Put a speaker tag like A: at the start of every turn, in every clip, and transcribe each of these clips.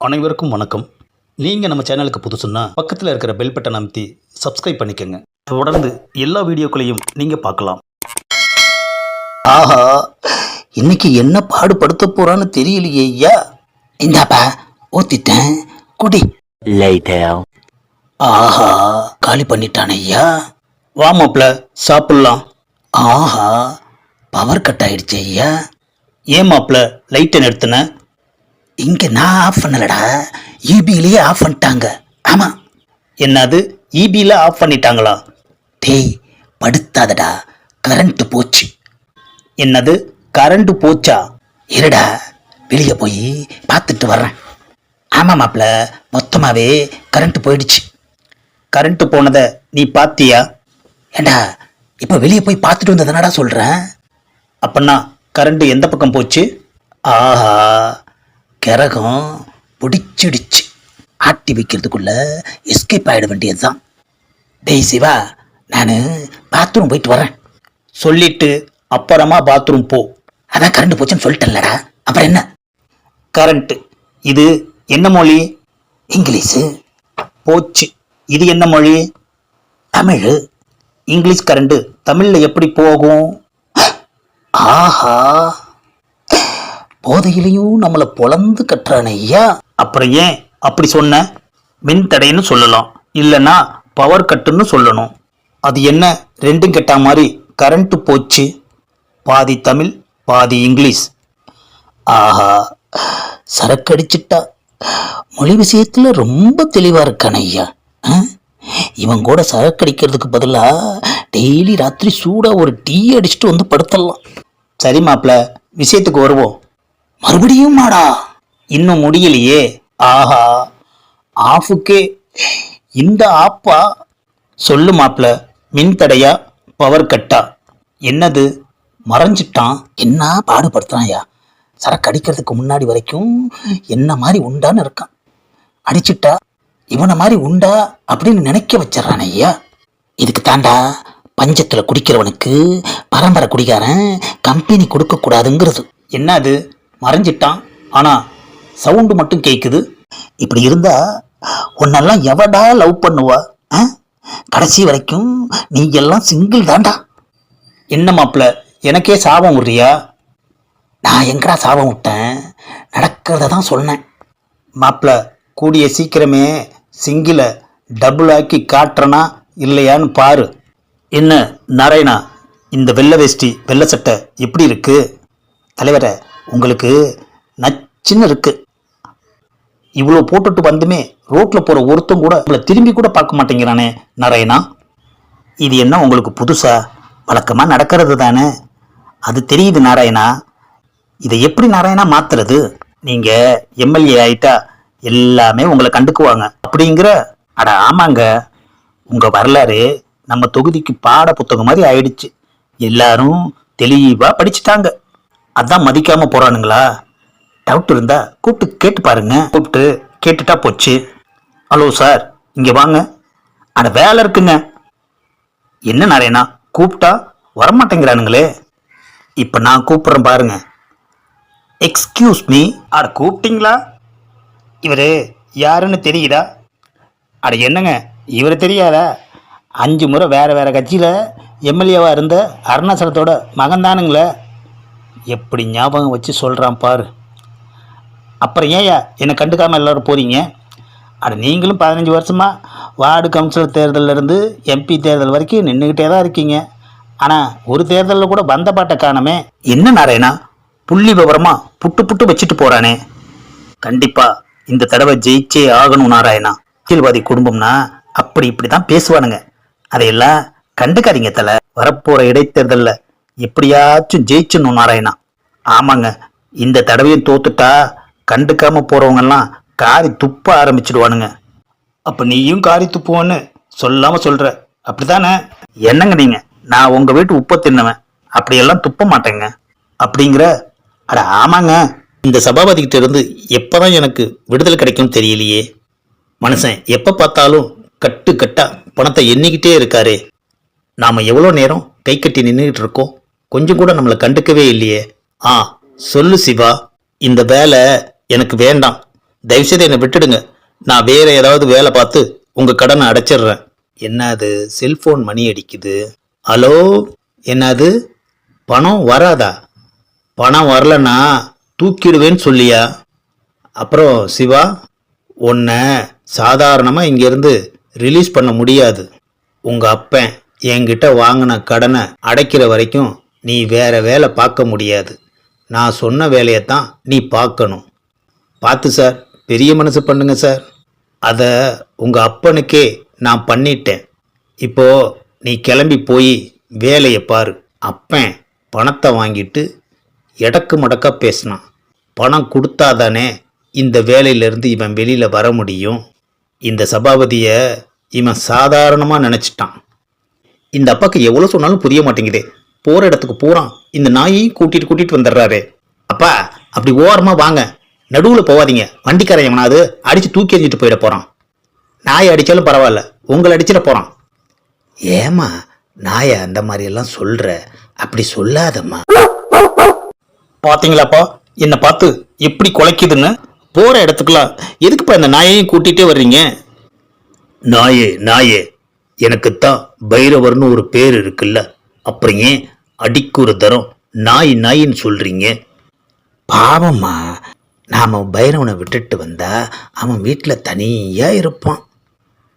A: அனைவருக்கும் வணக்கம். நீங்கள் நம்ம சேனலுக்கு புதுசுன்னா பக்கத்தில் இருக்கிற பெல் பட்டன் அமைத்தி சப்ஸ்கிரைப் பண்ணிக்கோங்க. தொடர்ந்து எல்லா வீடியோக்களையும் நீங்கள் பார்க்கலாம்.
B: ஆஹா இன்னைக்கு என்ன பாடுபடுத்த போறான்னு தெரியலையே ஐயா. இந்தாப்பா ஊத்திட்டேன். குடி. ஆஹா காலி பண்ணிட்டான் ஐயா.
A: வா சாப்பிட்லாம்.
B: ஆஹா பவர் கட் ஆயிடுச்சு ஐயா.
A: ஏன் லைட்டை நிறுத்தின
B: இங்கே நான் ஆஃப் பண்ணலடா. ஈபியிலேயே ஆஃப் பண்ணிட்டாங்க. ஆமாம்
A: என்னது? இபியில் ஆஃப் பண்ணிட்டாங்களா?
B: டேய் படுத்தாதடா. கரண்ட் போச்சு.
A: என்னது? கரண்ட் போச்சா?
B: இருடா. வெளியே போய் பார்த்துட்டு வர்றேன். ஆமாம் மாப்பிள்ள மொத்தமாகவே கரண்ட் போயிடுச்சு.
A: கரண்ட் போனதை நீ பார்த்தியா
B: ஏண்டா இப்போ வெளியே போய் பார்த்துட்டு வந்ததுனாடா சொல்கிறேன்
A: அப்படின்னா கரண்ட் எந்த பக்கம் போச்சு?
B: ஆஹா. கிரகம் பிடிச்சிடுச்சு. ஆட்டி வைக்கிறதுக்குள்ள எஸ்கேப் ஆகிட வேண்டியதுதான். டேய் சிவா நான் பாத்ரூம் போயிட்டு வரேன்.
A: சொல்லிட்டு அப்புறமா பாத்ரூம் போ.
B: அதான் கரண்ட் போச்சுன்னு சொல்லிட்டேன்லடா. அப்புறம் என்ன?
A: கரண்ட் இது என்ன மொழி?
B: இங்கிலீஷு.
A: போச்சு. இது என்ன மொழி?
B: தமிழ்.
A: இங்கிலீஷ் கரண்ட் தமிழில் எப்படி போகும்?
B: ஆஹா. போதையிலையும் நம்மளை பொழந்து கட்டுறானே ஐயா.
A: அப்புறம் ஏன் அப்படி சொன்ன? மின் தடைன்னு சொல்லலாம். இல்லைன்னா பவர் கட்டுன்னு சொல்லணும். அது என்ன? ரெண்டும் கெட்டா மாதிரி கரண்ட் போச்சு. பாதி தமிழ் பாதி இங்கிலீஷ்.
B: ஆஹா சரக்கு அடிச்சிட்டா. மொழி விஷயத்துல ரொம்ப தெளிவா இருக்கான ஐயா. ஆ? இவன் கூட சரக்கு அடிக்கிறதுக்கு பதிலா டெய்லி ராத்திரி சூடா ஒரு டீ அடிச்சுட்டு வந்து படுத்தலாம்
A: சரி மாப்பிள்ள விஷயத்துக்கு வருவோம்.
B: மறுபடியும் மாடா
A: இன்னும் முடியலையே. ஆஹா. ஆஃபுக்கே. இந்த ஆப்பா. சொல்லு மாப்ள. மின் தடையா? பவர் கட்டா. என்னது? மறைஞ்சிட்டான்.
B: என்ன பாடுபடுத்துறான் ஐயா சரக்கு அடிக்கிறதுக்கு முன்னாடி வரைக்கும் என்ன மாதிரி உண்டான்னு இருக்கான். அடிச்சிட்டா? இவனை மாதிரி உண்டா அப்படின்னு நினைக்க வச்சிடறான் ஐயா இதுக்கு தாண்டா பஞ்சத்துல குடிக்கிறவனுக்கு பரம்பரை குடிகாரன் கம்பெனி கொடுக்க கூடாதுங்கிறது
A: என்ன அது மறைஞ்சிட்டான். ஆனால் சவுண்டு மட்டும் கேட்குது
B: இப்படி இருந்தா உன்னெல்லாம் எவடா லவ் பண்ணுவா? ஆ? கடைசி வரைக்கும் நீ எல்லாம் சிங்கிள் தாண்டா
A: என்ன மாப்பிள்ள எனக்கே சாபம் விடுறியா?
B: நான் எங்கடா சாபம் விட்டேன்? நடக்கிறத தான் சொன்னேன்.
A: மாப்பிள்ள கூடிய சீக்கிரமே சிங்கிளை டபுள் ஆக்கி காட்டுறனா இல்லையான்னு பாரு. என்ன நாராயணா இந்த வெள்ளை வேஷ்டி வெள்ளை சட்டை எப்படி இருக்கு? தலைவரை உங்களுக்கு நச்சுன்னு இருக்குது இவ்வளோ போட்டுட்டு வந்துமே ரோட்டில் போகிற ஒருத்தம் கூட உங்களை திரும்பி கூட பார்க்க மாட்டேங்கிறானே நாராயணா. இது என்ன உங்களுக்கு புதுசாக வழக்கமாக நடக்கிறது தானே? அது தெரியுது நாராயணா. இதை எப்படி நாராயணா மாத்துறது? நீங்க எம்எல்ஏ ஆயிட்டா எல்லாமே உங்களை கண்டுக்குவாங்க. அப்படிங்கிற அட ஆமாங்க. உங்க வரலாறு நம்ம தொகுதிக்கு பாட புத்தகம் மாதிரி ஆயிடுச்சு. எல்லாரும் தெளிவா படிச்சுட்டாங்க. அதான் மதிக்காம போறானுங்களா? டவுட் இருந்தா கூப்பிட்டு கேட்டு பாருங்க. கூப்பிட்டு கேட்டுட்டா போச்சு. ஹலோ சார் இங்க வாங்க. அட வேலை இருக்குங்க. என்ன நாராயணா? கூப்பிட்டா வரமாட்டேங்கிறானுங்களே. இப்போ நான் கூப்பிட்றேன் பாருங்க. எக்ஸ்கியூஸ் மீ அட கூப்பிட்டீங்களா? இவர் யாருன்னு தெரியுதா? அட என்னங்க? இவர் தெரியாதா? அஞ்சு முறை வேறு வேறு கட்சியில் எம்எல்ஏவாக இருந்த அருணாச்சலத்தோட மகன்தானுங்களே. எப்படி ஞாபகம் வச்சு சொல்கிறான் பாரு. அப்புறம் ஏயா என்னை கண்டுக்காமல் எல்லோரும் போகிறீங்க அட நீங்களும் பதினஞ்சு வருஷமாக வார்டு கவுன்சிலர் தேர்தல்லேருந்து எம்பி தேர்தல் வரைக்கும் நின்றுக்கிட்டே தான் இருக்கீங்க. ஆனால் ஒரு தேர்தலில் கூட வந்த பாட்டை காணமே. என்ன நாராயணா? புள்ளி விவரமாக புட்டு புட்டு வச்சுட்டு போகிறானே கண்டிப்பாக இந்த தடவை ஜெயிச்சே ஆகணும் நாராயணா. அரசியல்வாதி குடும்பம்னா அப்படி இப்படி தான் பேசுவானுங்க. அதையெல்லாம் கண்டுக்காதீங்க தலை. வரப்போகிற இடைத்தேர்தலில் எப்படியாச்சும் ஜெயிச்சிடணும் நாராயணா. ஆமாங்க. இந்த தடவையும் தோத்துட்டா கண்டுக்காம போறவங்கெல்லாம் காரி துப்ப ஆரம்பிச்சிடுவானுங்க. அப்ப நீயும் காரி துப்புவோன்னு சொல்லாம சொல்ற. அப்படிதானே என்னங்க நீங்க? நான் உங்க வீட்டு உப்பை தின்னவன். அப்படியெல்லாம் துப்ப மாட்டேங்க. அப்படிங்கிற அட ஆமாங்க. இந்த சபாபதிக்கிட்ட இருந்து எப்பதான் எனக்கு விடுதலை கிடைக்கும் தெரியலையே. மனுஷன் எப்ப பார்த்தாலும் கட்டு கட்டா பணத்தை எண்ணிக்கிட்டே இருக்காரே. நாம எவ்வளோ நேரம் கை கட்டி நின்றுட்டு இருக்கோம். கொஞ்சம் கூட நம்மளை கண்டுக்கவே இல்லையே. ஆ சொல்லு சிவா. இந்த வேலை எனக்கு வேண்டாம். தயவுசெய்து என்னை விட்டுடுங்க. நான் வேற ஏதாவது வேலை பார்த்து உங்க கடனை அடைச்சிடுறேன். என்னது செல்போன் மணி அடிக்குது? ஹலோ என்னது? பணம் வராதா? பணம் வரலன்னா தூக்கிடுவேன்னு சொல்லியா? அப்புறம் சிவா உன்னை சாதாரணமாக இங்கேருந்து ரிலீஸ் பண்ண முடியாது. உங்கள் அப்பன் என்கிட்ட வாங்கின கடனை அடைக்கிற வரைக்கும் நீ வேற வேலை பார்க்க முடியாது. நான் சொன்ன வேலையைத்தான் நீ பார்க்கணும். பார்த்து சார் பெரிய மனசு பண்ணுங்க சார். அதை உங்கள் அப்பனுக்கே நான் பண்ணிட்டேன். இப்போ நீ கிளம்பி போய் வேலையை பாரு. அப்பன் பணத்தை வாங்கிட்டு எடக்கு மடக்க பேசினான். பணம் கொடுத்தாதானே இந்த வேலையிலேருந்து இவன் வெளியில் வர முடியும்? இந்த சபாபதியை இவன் சாதாரணமாக நினச்சிட்டான். இந்த அப்பாக்கு எவ்வளோ சொன்னாலும் புரிய மாட்டேங்குதே. போகிற இடத்துக்கு போறான். இந்த நாயையும் கூட்டிட்டு கூட்டிட்டு வந்துடுறாரு. அப்பா அப்படி ஓரமாக வாங்க. நடுவில் போகாதீங்க வண்டிக்காரன் எவனாவது அடித்து தூக்கி எறிஞ்சிட்டு போயிட போகிறான் நாயை அடித்தாலும் பரவாயில்ல. உங்களை அடிச்சிட போகிறான் ஏமா நாயை அந்த மாதிரியெல்லாம் சொல்கிற அப்படி சொல்லாதம்மா. பாத்தீங்களாப்பா? என்னை பார்த்து எப்படி குலைக்குதுன்னு? போற இடத்துக்குலாம் எதுக்குப்பா இந்த நாயையும் கூட்டிகிட்டே வர்றீங்க? நாயே நாயே எனக்குத்தான் பைரவர்னு ஒரு பேர் இருக்குல்ல. அப்புறம் ஏன் அடிக்குற தரம். நாய் நாயின்னு சொல்றீங்க. பாவம்மா நாம பைரவனை விட்டுட்டு வந்தா அவன் வீட்டில் தனியா இருப்பான்.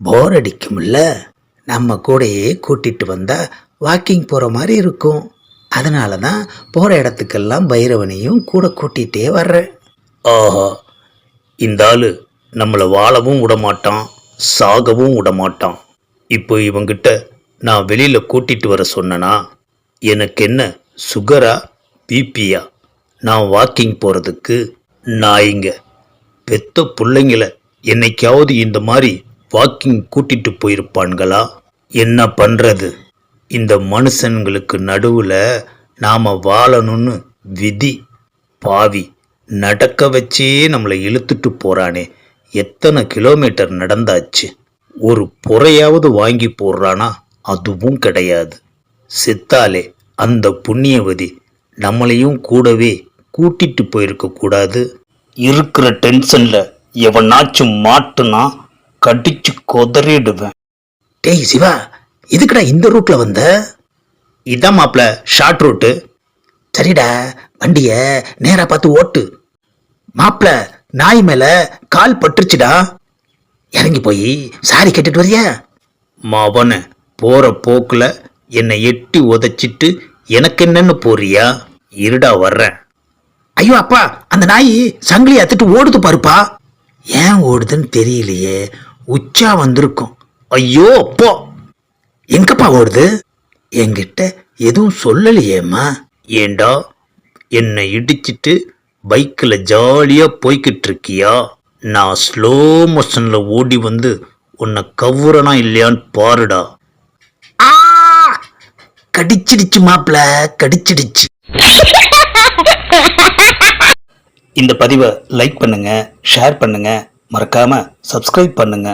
A: போர் அடிக்கும்ல. நம்ம கூடயே கூட்டிட்டு வந்தா வாக்கிங் போகிற மாதிரி இருக்கும். அதனால தான் போகிற இடத்துக்கெல்லாம் பைரவனையும் கூட கூட்டிகிட்டே வர்றேன் ஆஹா இந்த ஆளு நம்மளை வாழவும் விட மாட்டான் சாகவும் விட மாட்டான் இப்போ இவங்கிட்ட நான் வெளியில் கூட்டிட்டு வர சொன்னனா? எனக்கு என்ன சுகரா? பிபியா? நான் வாக்கிங் போகிறதுக்கு நாய்ங்க பெத்த பிள்ளைங்கள என்னைக்காவது இந்த மாதிரி வாக்கிங் கூட்டிட்டு போயிருப்பான்களா? என்ன பண்ணுறது இந்த மனுஷன்களுக்கு நடுவில் நாம் வாழணும்னு விதி பாவி நடக்க வச்சே நம்மளை இழுத்துட்டு போகிறானே எத்தனை கிலோமீட்டர் நடந்தாச்சு? ஒரு பொறையாவது வாங்கி போடுறானா? அதுவும் கிடையாது. செத்தாலே அந்த புண்ணியவதி நம்மளையும் கூடவே கூட்டிட்டு போயிருக்க கூடாது. இருக்கிற டென்ஷனில் எவனாச்சும் மாட்டுனா கடிச்சு கொதறிடுவேன். டேய் சிவா எதுக்குடா இந்த ரூட்ல வந்த? இதான் மாப்பிள ஷார்ட் ரூட்டு சரிடா வண்டிய நேரா பார்த்து ஓட்டு. மாப்பிள நாய் மேல கால் பட்டுருச்சுடா. இறங்கி போய் சாரி கேட்டுட்டு வரியா? மாவன போற போக்குல என்னை எட்டி உதைச்சிட்டு எனக்கு என்னன்னு போறியா? இருடா வர்றேன். ஐயோ அப்பா அந்த நாய் சங்கிலி அத்துட்டு ஓடுது பாருப்பா. ஏன் ஓடுதுன்னு தெரியலையே. உச்சா வந்திருக்கும். ஐயோ அப்போ எங்கப்பா ஓடுது? என்கிட்ட எதுவும் சொல்லலையேம்மா. ஏண்டா என்னை இடிச்சிட்டு பைக்கில் ஜாலியாக போய்கிட்டு இருக்கியா நான் ஸ்லோ மோஷனில் ஓடி வந்து உன்னை கவுறனா இல்லையான்னு பாருடா. கடிச்சிடுச்சு மாப்பிள கடிச்சிடுச்சு. இந்த பதிவை லைக் பண்ணுங்க ஷேர் பண்ணுங்க மறக்காம சப்ஸ்கிரைப் பண்ணுங்க.